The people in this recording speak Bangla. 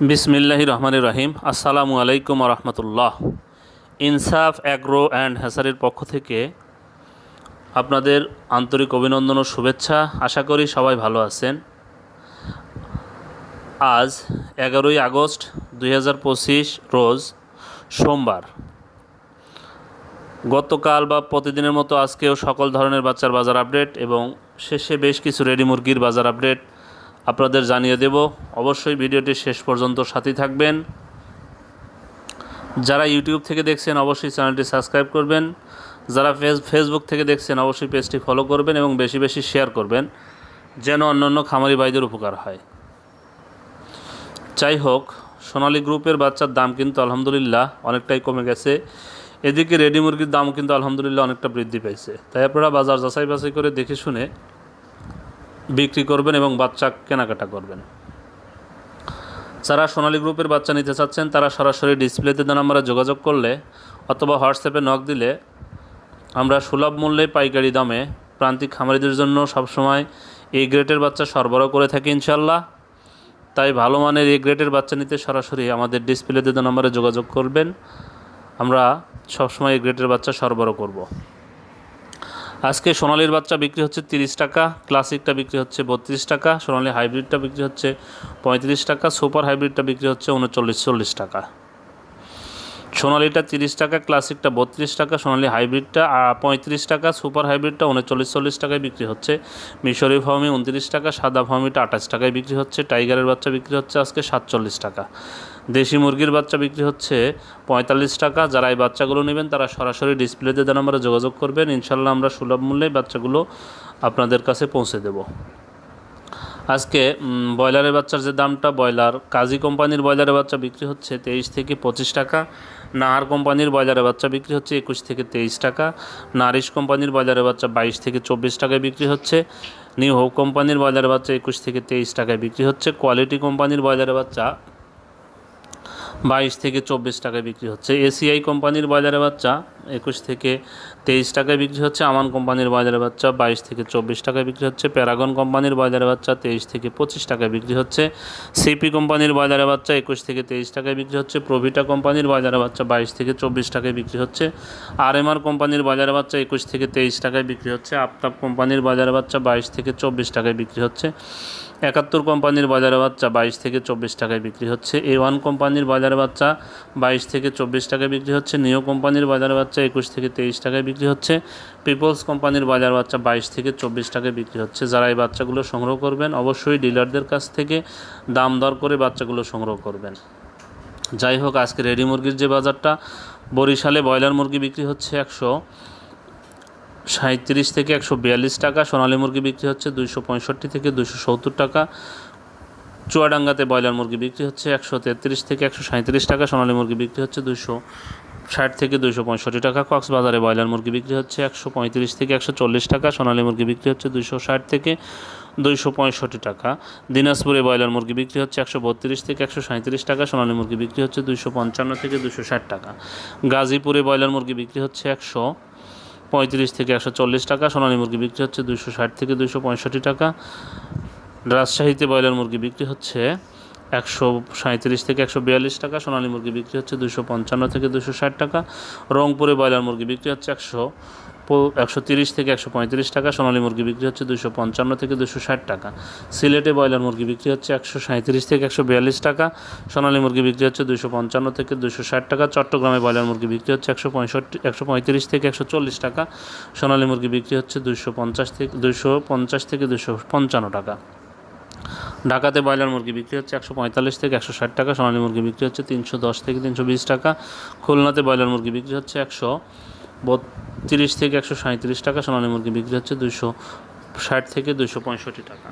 বিসমিল্লাহ রহমান রহিম। আসসালামু আলাইকুম রহমতুল্লাহ। ইনসাফ, অ্যাগ্রো অ্যান্ড হ্যাসারির পক্ষ থেকে আপনাদের আন্তরিক অভিনন্দন ও শুভেচ্ছা। আশা করি সবাই ভালো আছেন। আজ এগারোই আগস্ট দুই হাজার পঁচিশ রোজ সোমবার। গতকাল বা প্রতিদিনের মতো আজকেও সকল ধরনের বাচ্চার বাজার আপডেট এবং শেষে বেশ কিছু রেডি মুরগির বাজার আপডেট আপনাদের জানিয়ে দেব। অবশ্যই ভিডিওটি শেষ পর্যন্ত সাথী থাকবেন। যারা ইউটিউব থেকে দেখছেন, অবশ্যই চ্যানেলটি সাবস্ক্রাইব করবেন। যারা ফেস ফেসবুক থেকে দেখছেন, অবশ্যই পেজটি ফলো করবেন এবং বেশি বেশি শেয়ার করবেন, যেন অন্যান্য খামারি ভাইদের উপকার হয়। যাই হোক, সোনালী গ্রুপের বাচ্চার দাম কিন্তু আলহামদুলিল্লাহ অনেকটাই কমে গেছে। এদিকে রেডি মুরগির দাম কিন্তু আলহামদুলিল্লাহ অনেকটা বৃদ্ধি পেয়েছে তাই আপনারা বাজার যাচাই বাছাই করে দেখে শুনে বিক্রি করবেন এবং বাচ্চা কেনাকাটা করবেন। যারা সোনালী গ্রুপের বাচ্চা নিতে চাচ্ছেন, তারা সরাসরি ডিসপ্লেতে আমরা যোগাযোগ করলে অথবা হোয়াটসঅ্যাপে নক দিলে আমরা সুলভ মূল্যে পাইকারি দামে প্রান্তিক খামারিদের জন্য সবসময় এ গ্রেটের বাচ্চা সরবরাহ করে থাকি ইনশাল্লাহ তাই ভালো মানের এই গ্রেটের বাচ্চা নিতে সরাসরি আমাদের ডিসপ্লেতে নম্বরে যোগাযোগ করবেন। আমরা সবসময় এ গ্রেটের বাচ্চা সরবরাহ করব। আজকে সোনালির বাচ্চা বিক্রি হচ্ছে তিরিশ টাকা, ক্লাসিকটা বিক্রি হচ্ছে বত্রিশ টাকা, সোনালি হাইব্রিডটা বিক্রি হচ্ছে পঁয়ত্রিশ টাকা, সুপার হাইব্রিডটা বিক্রি হচ্ছে উনচল্লিশ, চল্লিশ টাকা। সোনালিটা তিরিশ টাকা, ক্লাসিকটা বত্রিশ টাকা, সোনালি হাইব্রিডটা পঁয়ত্রিশ টাকা, সুপার হাইব্রিডটা উনচল্লিশ, চল্লিশ টাকায় বিক্রি হচ্ছে। মিশরি ফার্মি উনত্রিশ টাকা, সাদা ফার্মিটা আঠাশ টাকায় বিক্রি হচ্ছে, টাইগারের বাচ্চা বিক্রি হচ্ছে আজকে সাতচল্লিশ টাকা। দেশি মুরগির বাচ্চা বিক্রি হচ্ছে পঁয়তাল্লিশ টাকা। যারা এই বাচ্চাগুলো নেবেন, তারা সরাসরি ডিসপ্লেতে দেন আমরা যোগাযোগ করবেন। ইনশাল্লাহ আমরা সুলভ মূল্যে বাচ্চাগুলো আপনাদের কাছে পৌঁছে দেব। আজকে ব্রয়লারের বাচ্চার যে দামটা, ব্রয়লার, কাজী কোম্পানির ব্রয়লারের বাচ্চা বিক্রি হচ্ছে তেইশ থেকে পঁচিশ টাকা। নাহার কোম্পানির ব্রয়লারের বাচ্চা বিক্রি হচ্ছে একুশ থেকে তেইশ টাকা। নারিশ কোম্পানির ব্রয়লারের বাচ্চা বাইশ থেকে চব্বিশ টাকায় বিক্রি হচ্ছে। নিউ হোপ কোম্পানির ব্রয়লারের বাচ্চা একুশ থেকে তেইশ টাকায় বিক্রি হচ্ছে। কোয়ালিটি কোম্পানির ব্রয়লারের বাচ্চা বাইশ থেকে চব্বিশ টাকায় বিক্রি হচ্ছে। এসিআই কোম্পানির বাজারে বাচ্চা একুশ থেকে তেইশ টাকায় বিক্রি হচ্ছে আমান কোম্পানির বাজারে বাচ্চা, বাইশ থেকে চব্বিশ টাকায় বিক্রি হচ্ছে প্যারাগন কোম্পানির বাজারে বাচ্চা, তেইশ থেকে পঁচিশ টাকায় বিক্রি হচ্ছে সিপি কোম্পানির বাজারে বাচ্চা, একুশ থেকে তেইশ টাকায় বিক্রি হচ্ছে প্রভিটা কোম্পানির বাজারে বাচ্চা, বাইশ থেকে চব্বিশ টাকায় বিক্রি হচ্ছে আর এম আর কোম্পানির বাজারে বাচ্চা, একুশ থেকে তেইশ টাকায় বিক্রি হচ্ছে আফতাব কোম্পানির বাজারে বাচ্চা, বাইশ থেকে চব্বিশ টাকায় বিক্রি হচ্ছে একাত্তর কোম্পানির বাজারে বাচ্চা, বাইশ থেকে চব্বিশ টাকায় বিক্রি হচ্ছে এ ওয়ান কোম্পানির বাজারে বাচ্চা, বাইশ থেকে চব্বিশ টাকায় বিক্রি হচ্ছে নিও কোম্পানির বাজারে বাচ্চা একুশ থেকে তেইশ টাকায় বিক্রি হচ্ছে। পিপলস কোম্পানির বাজার বাচ্চা বাইশ থেকে চব্বিশ টাকায় বিক্রি হচ্ছে। যারা এই বাচ্চাগুলো সংগ্রহ করবেন, অবশ্যই ডিলারদের কাছ থেকে দাম দর করে বাচ্চাগুলো সংগ্রহ করবেন। যাই হোক, আজকে রেডি মুরগির যে বাজারটা, বরিশালে ব্রয়লার মুরগি বিক্রি হচ্ছে একশো সাঁত্রিশ থেকে একশো বিয়াল্লিশ টাকা, সোনালী মুরগি বিক্রি হচ্ছে দুইশো পঁয়ষট্টি থেকে দুশো সত্তর টাকা, চুয়াডাঙ্গাতে ব্রয়লার মুরগি বিক্রি হচ্ছে একশো তেত্রিশ থেকে একশো সাঁত্রিশ টাকা, সোনালী মুরগি বিক্রি হচ্ছে দুশো ষাট থেকে দুশো পঁয়ষট্টি টাকা। কক্সবাজারে ব্রয়লার মুরগি বিক্রি হচ্ছে একশো পঁয়ত্রিশ থেকে একশো চল্লিশ টাকা। সোনালী মুরগি বিক্রি হচ্ছে দুশো ষাট থেকে দুইশো পঁয়ষট্টি টাকা। দিনাজপুরে ব্রয়লার মুরগি বিক্রি হচ্ছে একশো বত্রিশ থেকে একশো সাঁত্রিশ টাকা। সোনালী মুরগি বিক্রি হচ্ছে দুইশো পঞ্চান্ন থেকে দুশো ষাট টাকা। গাজীপুরে ব্রয়লার মুরগি বিক্রি হচ্ছে একশো পঁয়ত্রিশ থেকে একশো চল্লিশ টাকা। সোনালী মুরগি বিক্রি হচ্ছে দুশো ষাট থেকে দুশো পঁয়ষট্টি টাকা। রাজশাহীতে ব্রয়লার মুরগি বিক্রি হচ্ছে একশো সাঁত্রিশ থেকে একশো বিয়াল্লিশ টাকা, সোনালী মুরগি বিক্রি হচ্ছে দুশো পঞ্চান্ন থেকে দুশো ষাট টাকা, রংপুরে ব্রয়লার মুরগি বিক্রি হচ্ছে একশো একশো তিরিশ থেকে একশো পঁয়ত্রিশ টাকা, সোনালী মুরগি বিক্রি হচ্ছে দুশো পঞ্চান্ন থেকে দুশো ষাট টাকা। সিলেটে ব্রয়লার মুরগি বিক্রি হচ্ছে একশো সাঁত্রিশ থেকে একশো বিয়াল্লিশ টাকা, সোনালী মুরগি বিক্রি হচ্ছে দুশো পঞ্চান্ন থেকে দুশো ষাট টাকা, চট্টগ্রামে ব্রয়লার মুরগি বিক্রি হচ্ছে একশো পঁয়ষট্টি, একশো পঁয়ত্রিশ থেকে একশো চল্লিশ টাকা, সোনালী মুরগি বিক্রি হচ্ছে দুশো পঞ্চাশ থেকে দুশো পঞ্চাশ থেকে দুশো পঞ্চান্ন টাকা। ঢাকাতে ব্রয়লার মুরগি বিক্রি হচ্ছে একশো পঁয়তাল্লিশ থেকে একশো ষাট টাকা, সোনালী মুরগি বিক্রি হচ্ছে তিনশো দশ থেকে তিনশো বিশ টাকা, খুলনাতে ব্রয়লার মুরগি বিক্রি হচ্ছে একশো বত্রিশ থেকে একশো সাঁত্রিশ টাকা, সোনালী মুরগি বিক্রি হচ্ছে দুশো ষাট থেকে দুশো পঁয়ষট্টি টাকা।